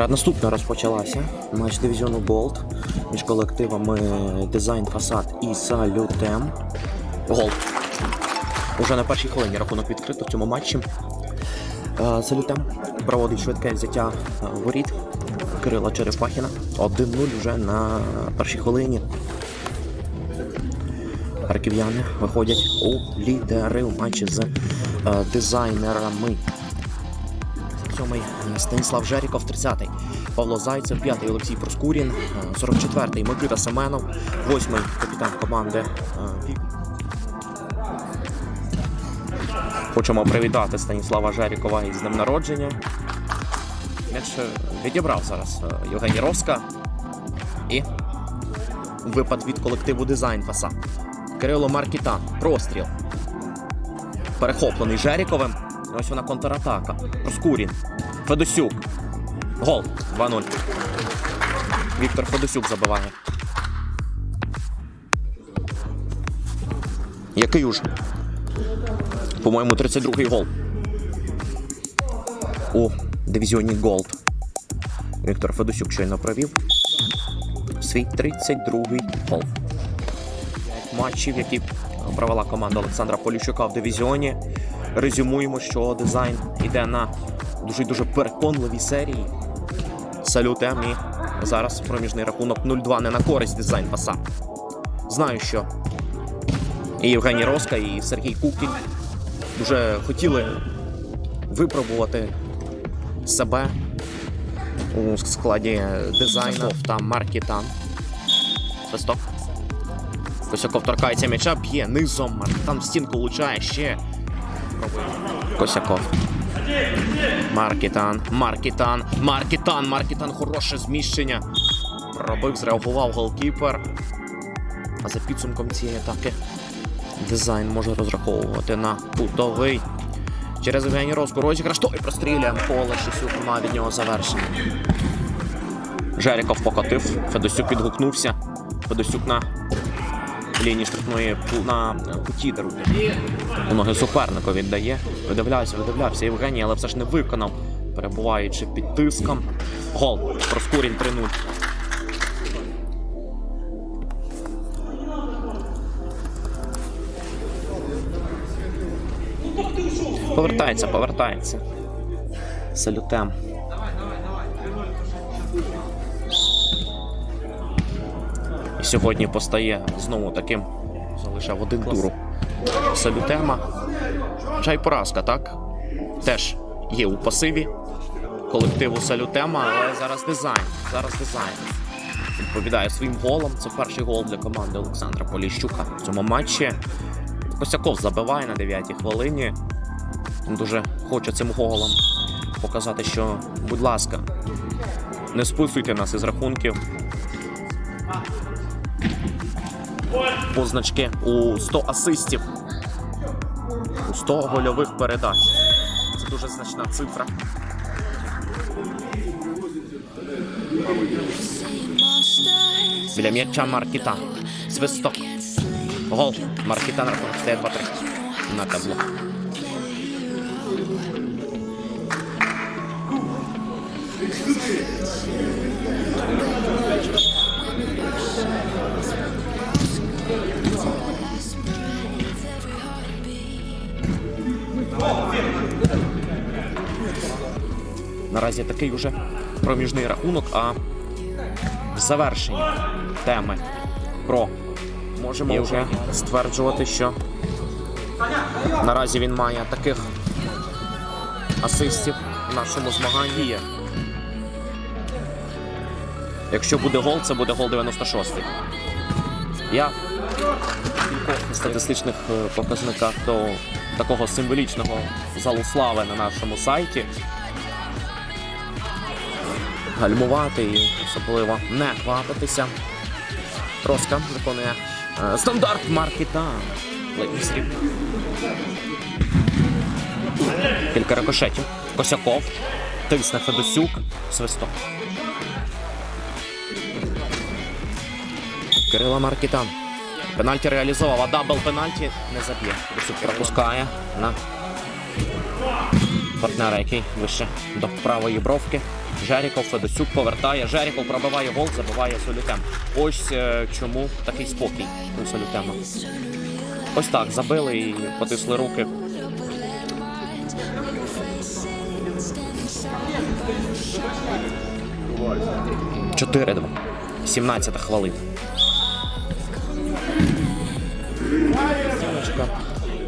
Гра наступна розпочалася. Матч дивізіону Gold між колективами Дизайн Фасад і Салютем. Голд. Уже на першій хвилині рахунок відкрито в цьому матчі. Салютем проводить швидке взяття воріт Кирила Черепахіна. 1-0 вже на першій хвилині. Харків'яни виходять у лідери у матчі з е, дизайнерами. Сьомий Станіслав Жеріков, 30-й Павло Зайцев, 5-й Олексій Проскурін, е, 44-й Микита Семенов, 8-й капітан команди е, Хочемо привітати Станіслава Жерікова із днем народження. М'яч е, відібрав зараз е, Євгеній Роска. І випад від колективу Дизайн Фаса. Кирило Маркітан. Простріл. Перехоплений Жеріковим. Ось вона контратака. Проскурін. Федосюк. Гол. 2-0. Віктор Федосюк забиває. Який уж? По-моєму, 32-й гол. У дивізіоні Голд. Віктор Федосюк щойно провів. Свій 32-й гол. Матчів, які провела команда Олександра Поліщука в дивізіоні. Резюмуємо, що дизайн йде на дуже дуже переконливій серії. Салют М і зараз проміжний рахунок 0-2 не на користь дизайн паса. Знаю, що і Євгеній Роска, і Сергій Кукіль дуже хотіли випробувати себе у складі дизайну та маркетан. Свисток. Косяков торкається м'яча, б'є низом. В стінку влучає ще. Косяков. Маркетан, Маркетан, Маркетан, Маркетан, хороше зміщення. Пробив, зреагував голкіпер. А за підсумком цієї атаки дизайн може розраховувати на кутовий. Через Євгеній Роску розіграш, той прострілює поле Шисюк має від нього завершення. Жеріков покотив, Федосюк відгукнувся. Федосюк на лінії штрафної на куті дарує. Ноги супернику віддає. Видивлявся, видивлявся Євгеній, але все ж не виконав, перебуваючи під тиском. Гол. Проскурін 3-0. Повертається, повертається. Салютем. І сьогодні постає знову таким. Залишав один туру. Салютема. Чай поразка, так? Теж є у пасиві колективу Салютема, але зараз дизайн. Зараз дизайн. Відповідає своїм голом. Це перший гол для команди Олександра Поліщука в цьому матчі. Косяков забиває на 9-й хвилині. Дуже хоче цим голом показати, що, будь ласка, не списуйте нас із рахунків. Позначки у 100 асистів. У 100 гольових передач. Це дуже значна цифра. Біля м'яча Маркіта. Свисток. Гол. Маркіта на рахунок стає 2-3 на табло. Наразі такий уже проміжний рахунок, а в завершенні теми про можемо вже стверджувати, що наразі він має таких асистів в нашому змаганні. Якщо буде гол, це буде гол 96-й. Я в статистичних е, показниках до такого символічного залу слави на нашому сайті. Гальмувати і особливо не хвататися. Роска виконує е, стандарт маркета. Кілька рикошетів. Косяков. Тисне Федосюк. Свисток. Кирило Маркітан. Пенальті реалізовував, а дабл пенальті не заб'є. Федосюк пропускає на партнера, який вище до правої бровки. Жеріков Федосюк повертає. Жеріков пробиває гол, забиває Солютем. Ось е, чому такий спокій у Солютема. Ось так забили і потисли руки. Чотири-два. 17 хвилина.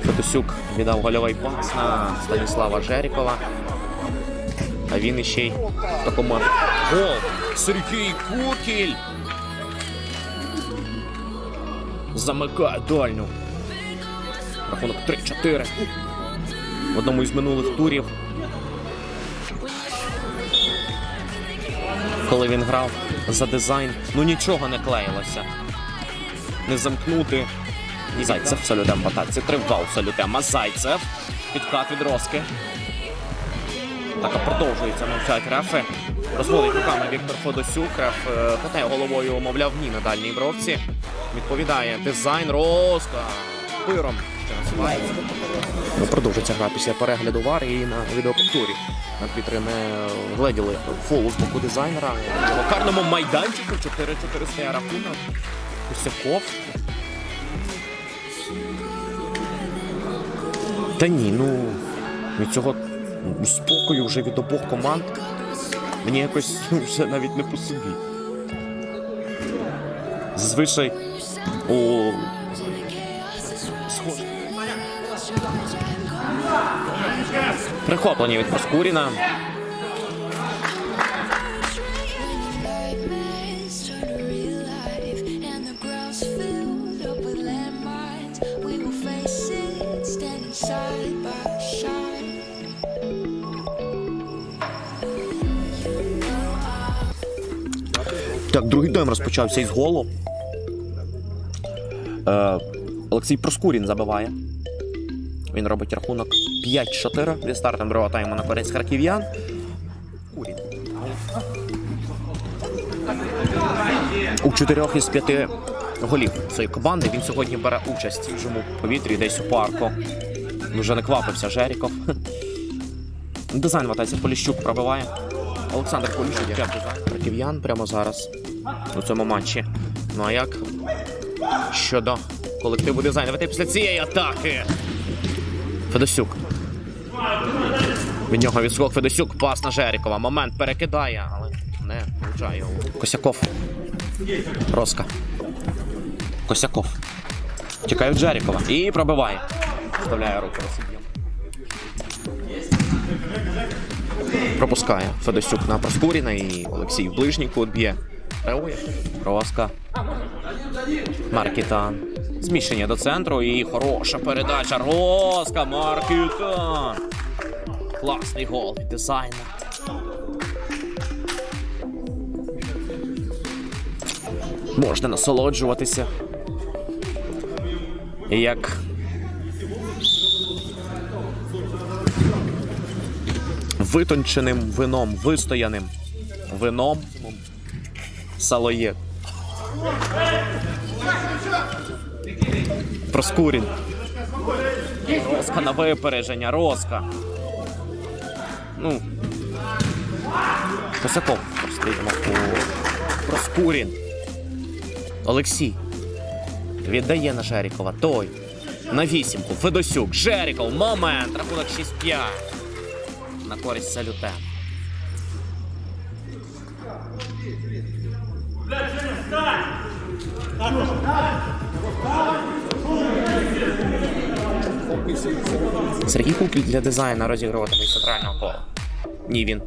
Федосюк віддав гольовий пас на Станіслава Жерікова. А він іще й в такому гол. Сергій Кукіль. Замикає дальню. Рахунок 3-4. В одному із минулих турів. Коли він грав за дизайн, ну нічого не клеїлося. Не замкнути. І Зайцев салютем в атаці. 3 в 2. Зайцев. Підкат від Роски. Так, продовжується мовчать рефи. Розводить руками Віктор Федосюк. Реф е, головою, мовляв, ні на дальній бровці. Відповідає дизайн Роска. Пиром, що називається. Ну, продовжується гра після перегляду вар і на відеоповторі. Арбітри не гледіли фолу з боку дизайнера. На локарному майданчику 4-4 стає рахунок. Косяков. Та ні, ну від цього спокою вже від обох команд. Мені якось ну, вже навіть не по собі. Зазвичай у схоже. Прихоплення від Проскуріна. Так, другий тайм розпочався із голу. Е, Олексій Проскурін забиває. Він робить рахунок 5-4 зі стартом другого тайму на користь харків'ян. Курін. У чотирьох із п'яти голів цієї команди він сьогодні бере участь у жому повітрі десь у парку. Вже не квапився Жеріков. Дизайн в Поліщук пробиває. Олександр як. Харків'ян прямо зараз у цьому матчі. Ну а як щодо колективу дизайнувати після цієї атаки? Федосюк. Від нього відскок Федосюк, пас на Жерікова. Момент перекидає, але не влучає його. Косяков. Роска. Косяков. Тікає від Жерікова. І пробиває. Вставляє руку Пропускає Федосюк на Проскуріна і Олексій в ближній кут б'є. Реує. Роска. Маркітан. Зміщення до центру і хороша передача. Роска. Маркітан. Класний гол від дизайна. Можна насолоджуватися. Як витонченим вином, вистояним вином Салоє. Проскурін. Роска на випередження, Роска. Ну. Косяков розстрілюємо у Проскурін. Олексій. Віддає на Жерікова. Той. На вісімку. Федосюк. Жеріков. Момент. Рахунок 6-5. На користь салютем. Сергій Кукіль для дизайна розігруватиме центрального кола. Ні, він.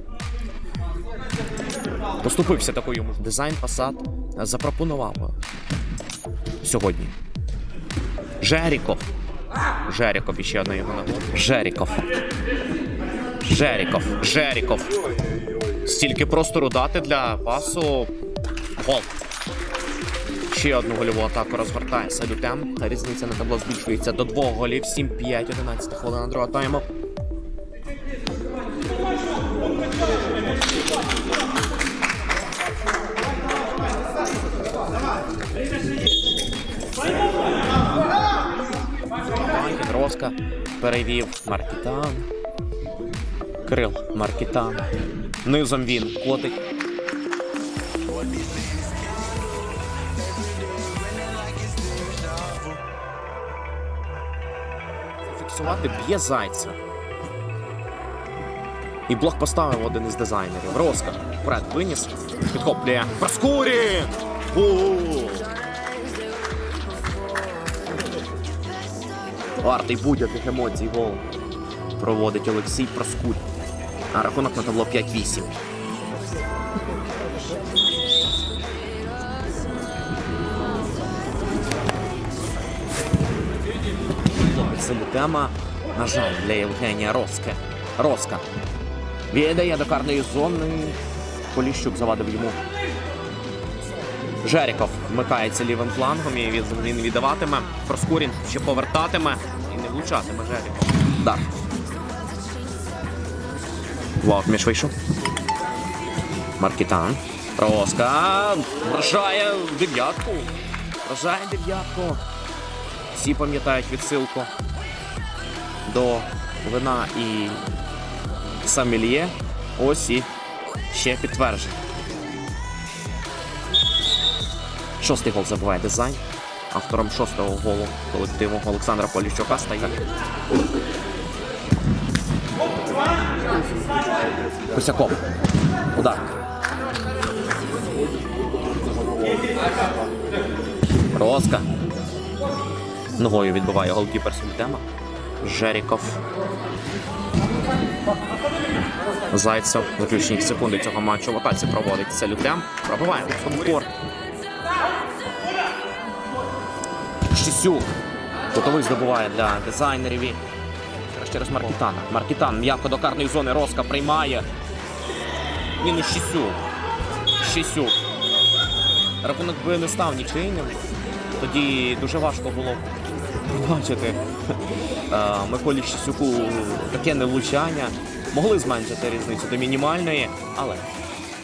Поступився такою йому. Дизайн фасад запропонував сьогодні. Жеріков. Жеріков іще одна його нагода. Жеріков. Жеріков. Жеріков. Стільки простору дати для пасу. Гол. Ще одну гольову атаку розгортає салютем. Різниця на табло збільшується до двох голів. 7-5, 11 хвилина другого тайму. Роска перевів Маркітан. Крил Маркітан. Низом він котить. Фіксувати б'є зайця. І блок поставив один із дизайнерів. Роска. Вперед виніс. Підхоплює. Проскурі! Вартий будь-яких емоцій гол. Проводить Олексій Проскурь. А рахунок на табло 5-8. Це тема, на жаль, для Євгенія Роске. Роска. Віддає до карної зони. Поліщук завадив йому. Жеріков вмикається лівим флангом і він віддаватиме. Проскурін ще повертатиме і не влучатиме Жеріков. Дар. Вау, між вийшов. Маркітан. Роска. Вражає дев'ятку. Вражає дев'ятку. Всі пам'ятають відсилку до вина і Самельє. Ось і ще підтвердження. Шостий гол забуває дизайн. Автором шостого голу колективу Олександра Поліщука стає. Косяков. Удар. Роска. Ногою відбиває голкіпер Сультема. Жеріков. Зайцев. Заключні секунди цього матчу в атаці проводить Салютем. Пробиває Фонкор. Шісюк. Кутовий здобуває для дизайнерів. Зараз через Маркітана. Маркітан м'яко до карної зони. Роска приймає. Мінус Шісюк. Шісюк. Рахунок би не став нічийним. Тоді дуже важко було побачити е, Миколі Щасюку таке невлучання. Могли зменшити різницю до мінімальної, але